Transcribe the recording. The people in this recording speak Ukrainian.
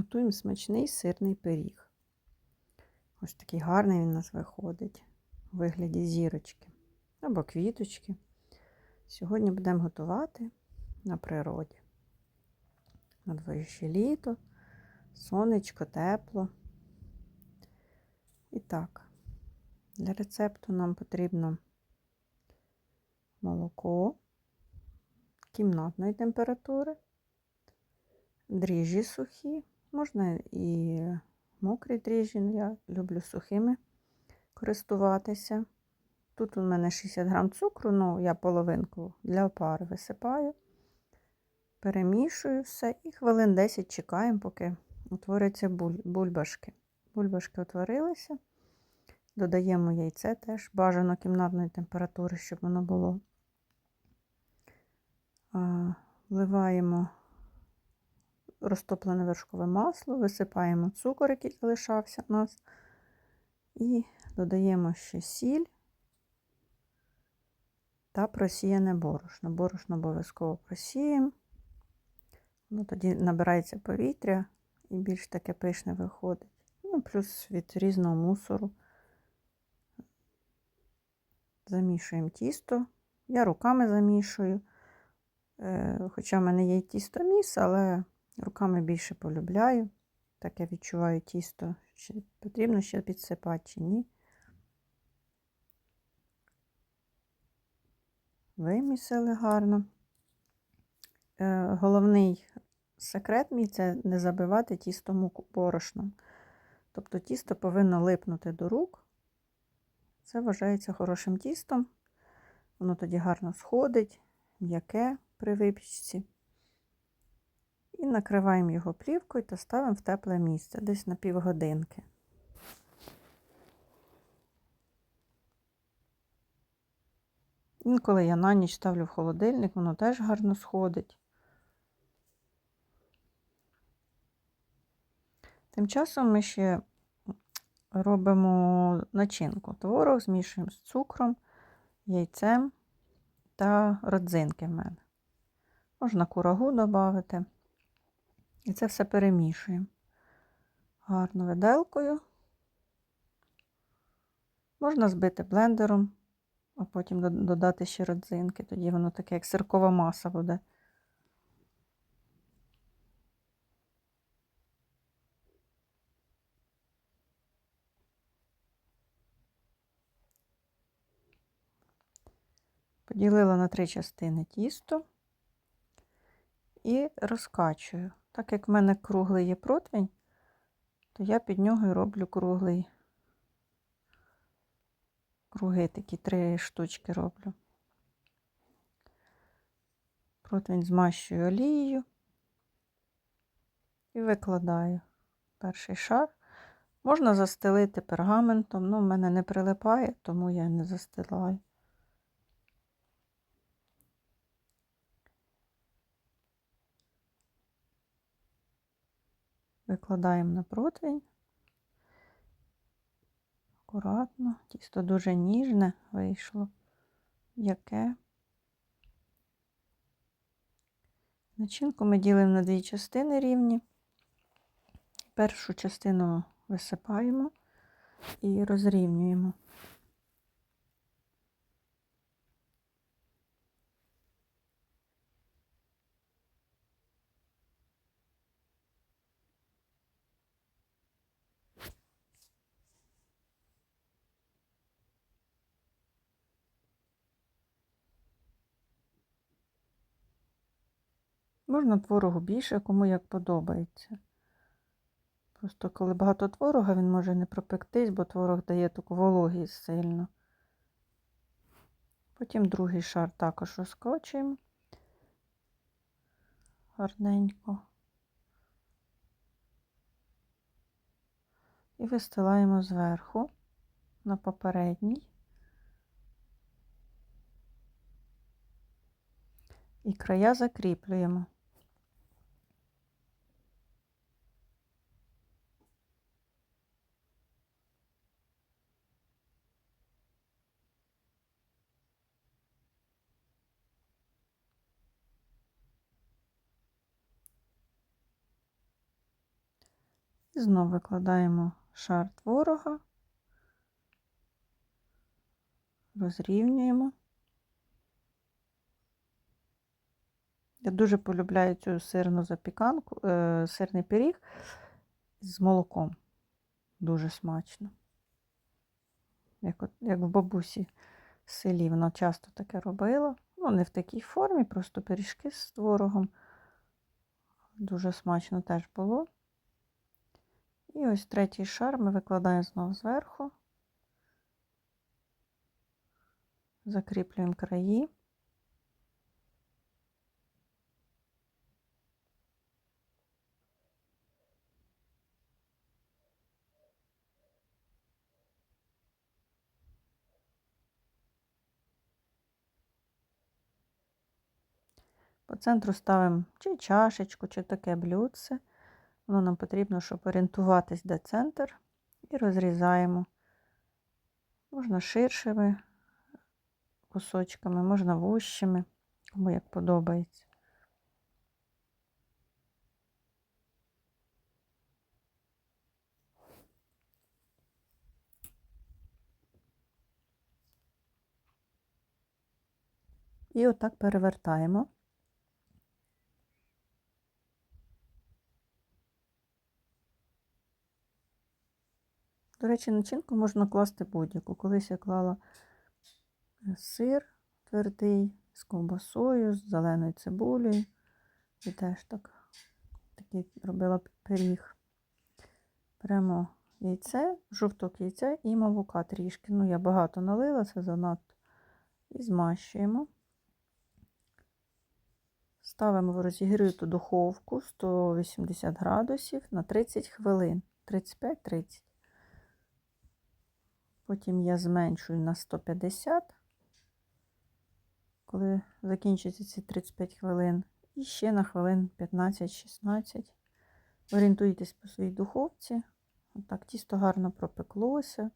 Готуємо смачний сирний пиріг. Ось такий гарний він у нас виходить у вигляді зірочки або квіточки. Сьогодні будемо готувати на природі. На дворі ще літо, сонечко, тепло. І так, для рецепту нам потрібно молоко кімнатної температури, дріжджі сухі, можна і мокрі дріжджі, я люблю сухими користуватися. Тут у мене 60 грам цукру, ну я половинку для опари висипаю, перемішую все і хвилин 10 чекаємо, поки утворяться бульбашки. Бульбашки утворилися. Додаємо яйце теж бажано кімнатної температури, щоб воно було. Вливаємо розтоплене вершкове масло, висипаємо цукор, який залишався у нас, і додаємо ще сіль та просіяне борошно. Борошно обов'язково просіємо, ну, тоді набирається повітря і більш таке пишне виходить. Ну, плюс від різного мусору. Замішуємо тісто. Я руками замішую. Е, хоча в мене є тісто міс, але руками більше полюбляю. Так я відчуваю тісто, чи потрібно ще підсипати, чи ні. Вимісили гарно. Е, головний секрет мій це не забивати тісто муку борошном. Тобто тісто повинно липнути до рук. Це вважається хорошим тістом. Воно тоді гарно сходить, м'яке при випічці. І накриваємо його плівкою та ставимо в тепле місце, десь на півгодинки. Інколи я на ніч ставлю в холодильник, воно теж гарно сходить. Тим часом ми ще робимо начинку. Творог змішуємо з цукром, яйцем та родзинки в мене. Можна курагу додати. І це все перемішуємо. Гарно виделкою. Можна збити блендером, а потім додати ще родзинки, тоді воно таке, як сиркова маса буде. Поділила на три частини тісто і розкачую. Так як в мене круглий є противень, то я під нього і роблю круглий. Круги такі три штучки роблю. Противень змащую олією і викладаю перший шар. Можна застелити пергаментом, ну в мене не прилипає, тому я не застилаю. Викладаємо на противень. Акуратно, тісто дуже ніжне вийшло, яке. Начинку ми ділимо на дві частини рівні. Першу частину висипаємо і розрівнюємо. Можна творогу більше, кому як подобається. Просто коли багато творога, він може не пропектись, бо творог дає таку вологість сильно. Потім другий шар також розкочуємо гарненько. І вистилаємо зверху на попередній. І края закріплюємо. І знову викладаємо шар творога, розрівнюємо. Я дуже полюбляю цю сирну запіканку, е, сирний пиріг з молоком. Дуже смачно. Як, от, як в бабусі в селі вона часто таке робила. Ну, не в такій формі, просто пиріжки з творогом. Дуже смачно теж було. І ось третій шар ми викладаємо знову зверху, закріплюємо краї. По центру ставимо чи чашечку, чи таке блюдце. Воно нам потрібно, щоб орієнтуватись, де центр, і розрізаємо. Можна ширшими кусочками, можна вущими, кому як подобається. І отак перевертаємо. До речі, начинку можна класти будь-яку. Колись я клала е, сир твердий з ковбасою, з зеленою цибулею. І теж так, такий робила пиріг. Беремо яйце, жовток яйця і молока трішки. Ну, я багато налила, це занадто. І змащуємо. Ставимо в розігріту духовку 180 градусів на 30 хвилин, 35-30. Потім я зменшую на 150, коли закінчиться ці 35 хвилин. І ще на хвилин 15-16. Орієнтуйтесь по своїй духовці. Отак тісто гарно пропеклося.